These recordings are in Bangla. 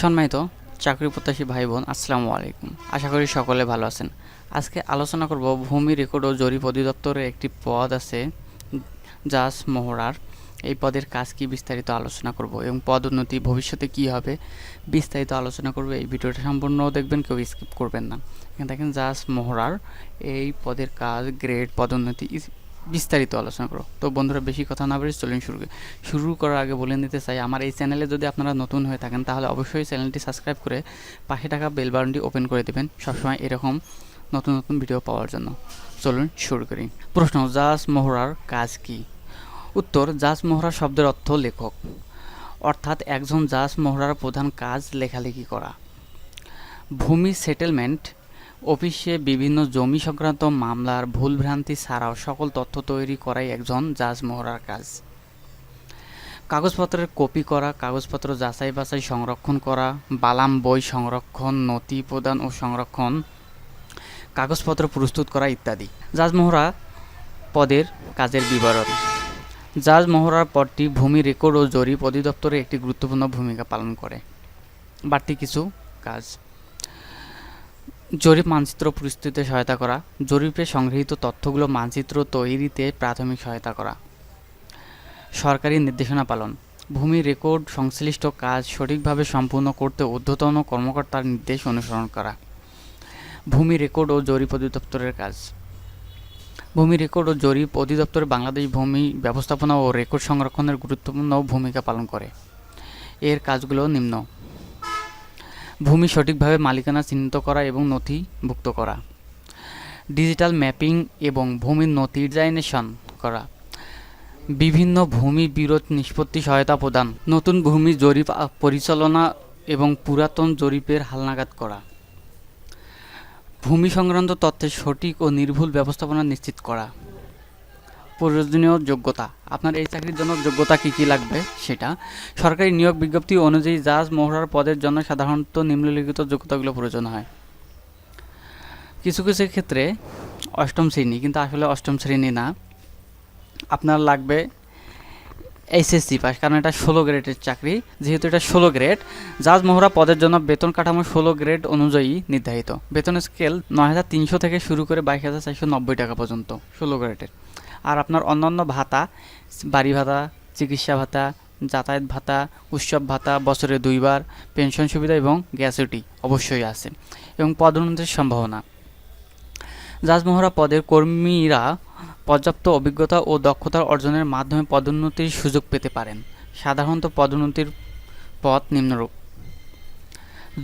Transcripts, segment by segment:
সম্মানিত চাকরি প্রত্যাশী ভাই বোন আসসালামু আলাইকুম। আশা করি সকলে ভালো আছেন। আজকে আলোচনা করব ভূমি রেকর্ড ও জরিপ অধিদপ্তরে একটি পদ আছে জাস মোহরার। এই পদের কাজ কি বিস্তারিত আলোচনা করব এবং পদোন্নতি ভবিষ্যতে কি হবে বিস্তারিত আলোচনা করবে। এই ভিডিওটা সম্পূর্ণ দেখবেন, কেউ স্কিপ করবেন না। এখানে দেখেন জাস মোহরার এই পদের কাজ, গ্রেড পদোন্নতি বিস্তারিত আলোচনা করো। তো বন্ধুরা, বেশি কথা না বলে চলুন শুরু। শুরু করার আগে বলে নিতে চাই, আমার এই চ্যানেলে যদি আপনারা নতুন হয়ে থাকেন, তাহলে অবশ্যই চ্যানেলটি সাবস্ক্রাইব করে পাশে থাকা বেল ওপেন করে দেবেন সবসময় এরকম নতুন নতুন ভিডিও পাওয়ার জন্য। চলুন শুরু করি। প্রশ্ন, জাজ মোহরার কাজ কি? উত্তর, জাজ মোহরা শব্দের অর্থ লেখক। অর্থাৎ একজন জাজ মোহরার প্রধান কাজ লেখালেখি করা। ভূমি সেটেলমেন্ট অফিসে বিভিন্ন জমি সংক্রান্ত মামলার ভুলভ্রান্তি ছাড়াও সকল তথ্য তৈরি করাই একজন জাজ মোহরার কাজ। কাগজপত্রের কপি করা, কাগজপত্র যাচাই বাছাই, সংরক্ষণ করা, বালাম বই সংরক্ষণ, নথি প্রদান ও সংরক্ষণ, কাগজপত্র প্রস্তুত করা ইত্যাদি। জাজ মোহরা পদের কাজের বিবরণ। জাজ মোহরার পদটি ভূমি রেকর্ড ও জরিপ অধিদপ্তরে একটি গুরুত্বপূর্ণ ভূমিকা পালন করে। বাড়তি কিছু কাজ। জরিপ মানচিত্র প্রস্তুতিতে সহায়তা করা। জরিপে সংগৃহীত তথ্যগুলো মানচিত্র তৈরিতে প্রাথমিক সহায়তা করা। সরকারি নির্দেশনা পালন। ভূমি রেকর্ড সংশ্লিষ্ট কাজ সঠিকভাবে সম্পূর্ণ করতে ঊর্ধ্বতন কর্মকর্তার নির্দেশ অনুসরণ করা। ভূমি রেকর্ড ও জরিপ অধিদপ্তরের কাজ। ভূমি রেকর্ড ও জরিপ অধিদপ্তর বাংলাদেশ ভূমি ব্যবস্থাপনা ও রেকর্ড সংরক্ষণের গুরুত্বপূর্ণ ভূমিকা পালন করে। এর কাজগুলো নিম্ন। ভূমি সঠিকভাবে মালিকানা চিহ্নিত করা এবং নথিভুক্ত করা। ডিজিটাল ম্যাপিং এবং ভূমির নথি ডিজাইনেশন করা। বিভিন্ন ভূমি বিরোধ নিষ্পত্তি সহায়তা প্রদান। নতুন ভূমি জরিপ পরিচালনা এবং পুরাতন জরিপের হালনাগাদ করা। ভূমি সংক্রান্ত তথ্যের সঠিক ও নির্ভুল ব্যবস্থাপনা নিশ্চিত করা। প্রয়োজনীয় যোগ্যতা? আপনার এই চাকরির জন্য যোগ্যতা কী কী লাগবে সেটা? সরকারি নিয়োগ বিজ্ঞপ্তি অনুযায়ী জাজ মোহরার পদের জন্য সাধারণত নিম্নলিখিত যোগ্যতাগুলো প্রয়োজন হয়। কিছু কিছু ক্ষেত্রে অষ্টম শ্রেণি, কিন্তু আসলে অষ্টম শ্রেণি না। আপনার লাগবে এইচএসসি পাস, কারণ এটা ষোলো গ্রেডের চাকরি। যেহেতু এটা ষোলো গ্রেড, জাজ মোহরা পদের জন্য বেতন কাঠামো ষোলো গ্রেড অনুযায়ী নির্ধারিত। বেতন স্কেল নয় হাজার তিনশো থেকে শুরু করে বাইশ হাজার চারশো নব্বই টাকা পর্যন্ত, ষোলো গ্রেডের। আর আপনার অন্যান্য ভাতা, বাড়ি ভাতা, চিকিৎসা ভাতা, যাতায়াত ভাতা, উৎসব ভাতা, বছরে দুইবার, পেনশন সুবিধা এবং গ্যাসুটি অবশ্যই আছে এবং পদোন্নতির সম্ভাবনা। জাজমোহরা পদের কর্মীরা পর্যাপ্ত অভিজ্ঞতা ও দক্ষতা অর্জনের মাধ্যমে পদোন্নতির সুযোগ পেতে পারেন। সাধারণত পদোন্নতির পথ নিম্নরূপ।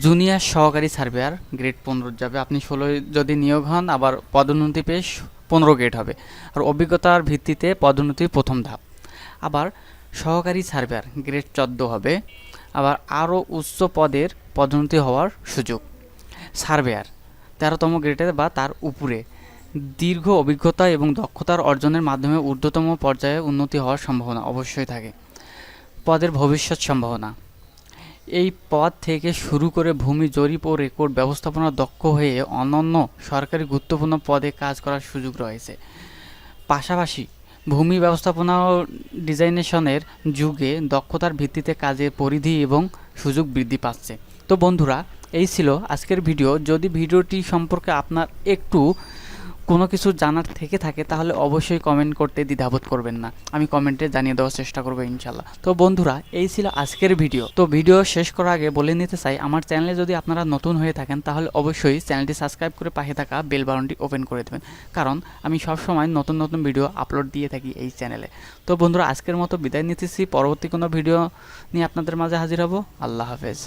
জুনিয়র সহকারী সার্ভেয়ার, গ্রেড পনেরো যাবে। আপনি ষোলোয় যদি নিয়োগ হন, আবার পদোন্নতি পেয়ে পনেরো গ্রেড হবে। আর অভিজ্ঞতার ভিত্তিতে পদোন্নতির প্রথম ধাপ। আবার সহকারী সার্ভেয়ার গ্রেড চোদ্দ হবে। আবার আরও উচ্চ পদের পদোন্নতি হওয়ার সুযোগ। সার্ভেয়ার তেরোতম গ্রেডের বা তার উপরে। দীর্ঘ অভিজ্ঞতা এবং দক্ষতার অর্জনের মাধ্যমে ঊর্ধ্বতম পর্যায়ে উন্নতি হওয়ার সম্ভাবনা অবশ্যই থাকে। পদের ভবিষ্যৎ সম্ভাবনা। এই পদ থেকে শুরু করে ভূমি জরিপ ও রেকর্ড ব্যবস্থাপনা দক্ষ হয়ে অনন্য সরকারি গুরুত্বপূর্ণ পদে কাজ করার সুযোগ রয়েছে। পাশাপাশি ভূমি ব্যবস্থাপনা ও ডিজাইনেশনের যুগে দক্ষতার ভিত্তিতে কাজের পরিধি এবং সুযোগ বৃদ্ধি পাচ্ছে। তো বন্ধুরা, এই ছিল আজকের ভিডিও। যদি ভিডিওটি সম্পর্কে আপনার একটু কোনো কিছু জানার থেকে থাকে, তাহলে অবশ্যই কমেন্ট করতে দ্বিধাবোধ করবেন না। আমি কমেন্টে জানিয়ে দেওয়ার চেষ্টা করব ইনশাল্লাহ। তো বন্ধুরা, এই ছিল আজকের ভিডিও তো ভিডিও শেষ করার আগে বলে নিতে চাই, আমার চ্যানেলে যদি আপনারা নতুন হয়ে থাকেন, তাহলে অবশ্যই চ্যানেলটি সাবস্ক্রাইব করে পাশে থাকা বেল বাটনটি ওপেন করে দেবেন। কারণ আমি সবসময় নতুন নতুন ভিডিও আপলোড দিয়ে থাকি এই চ্যানেলে তো বন্ধুরা, আজকের মতো বিদায় নিতেছি। পরবর্তী কোনো ভিডিও নিয়ে আপনাদের মাঝে হাজির হব। আল্লাহ হাফেজ।